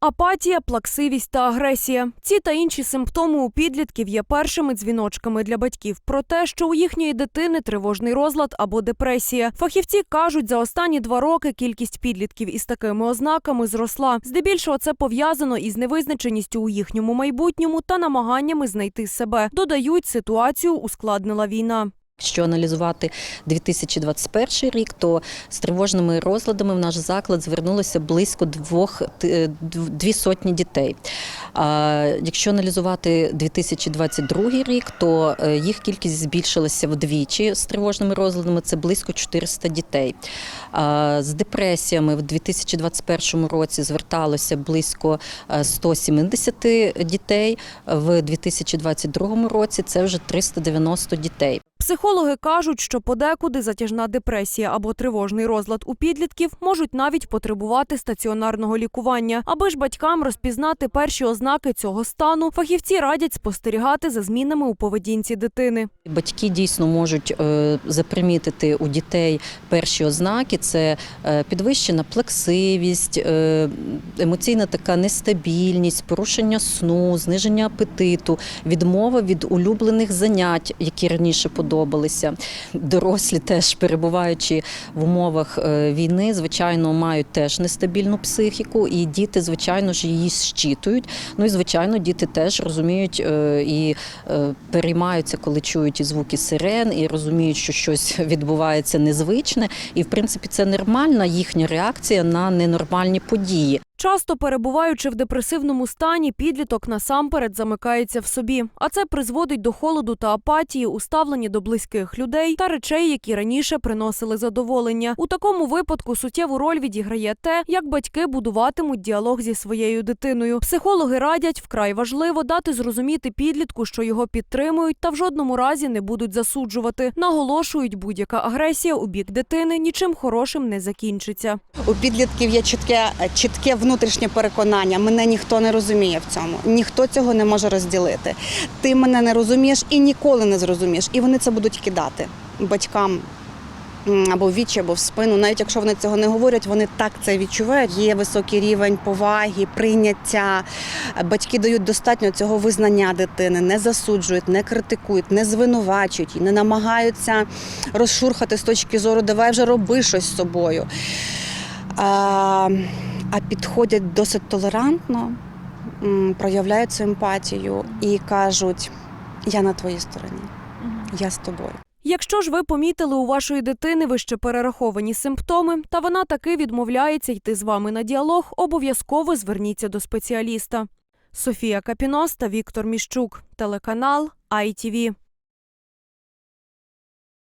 Апатія, плаксивість та агресія. Ці та інші симптоми у підлітків є першими дзвіночками для батьків про те, що у їхньої дитини тривожний розлад або депресія. Фахівці кажуть, за останні два роки кількість підлітків із такими ознаками зросла. Здебільшого це пов'язано із невизначеністю у їхньому майбутньому та намаганнями знайти себе. Додають, ситуацію ускладнила війна. Якщо аналізувати 2021 рік, то з тривожними розладами в наш заклад звернулося близько двох е, дві сотні дітей. А якщо аналізувати 2022 рік, то е, їх кількість збільшилася вдвічі з тривожними розладами. Це близько 400 дітей. А з депресіями в 2021 році зверталося близько е, 170 дітей. В 2022 році це вже 390 дітей. Психологи кажуть, що подекуди затяжна депресія або тривожний розлад у підлітків можуть навіть потребувати стаціонарного лікування. Аби ж батькам розпізнати перші ознаки цього стану, фахівці радять спостерігати за змінами у поведінці дитини. Батьки дійсно можуть е, запримітити у дітей перші ознаки: це е, підвищена плаксивість, е, емоційна така нестабільність, порушення сну, зниження апетиту, відмова від улюблених занять, які раніше подобалися. Дорослі теж перебуваючи в умовах е, війни, звичайно, мають теж нестабільну психіку, і діти, звичайно ж, її щитують. Ну і звичайно, діти теж розуміють е, і е, переймаються, коли чують і звуки сирен, і розуміють, що щось відбувається незвичне. І в принципі це нормальна їхня реакція на ненормальні події. Часто перебуваючи в депресивному стані, підліток насамперед замикається в собі, а це призводить до холоду та апатії у до близьких людей та речей, які раніше приносили задоволення. У такому випадку суттєву роль відіграє те, як батьки будуватимуть діалог зі своєю дитиною. Психологи радять вкрай важливо дати зрозуміти підлітку, що його підтримують та в жодному разі не будуть засуджувати. Наголошують, будь-яка агресія у бік дитини нічим хорошим не закінчиться. У підлітків є чітке, чітке внутрішнє переконання. Мене ніхто не розуміє в цьому. Ніхто цього не може розділити. Ти мене не розумієш і ніколи не зрозумієш. І вони це будуть кидати батькам. Або в вічі, або в спину, навіть якщо вони цього не говорять, вони так це відчувають. Є високий рівень поваги, прийняття. Батьки дають достатньо цього визнання дитини, не засуджують, не критикують, не звинувачують, не намагаються розшурхати з точки зору, давай вже роби щось з собою а підходять досить толерантно, проявляють цю емпатію і кажуть: я на твоїй стороні, я з тобою. Якщо ж ви помітили у вашої дитини вище перераховані симптоми, та вона таки відмовляється йти з вами на діалог, обов'язково зверніться до спеціаліста. Софія Капіност та Віктор Міщук, телеканал ITV.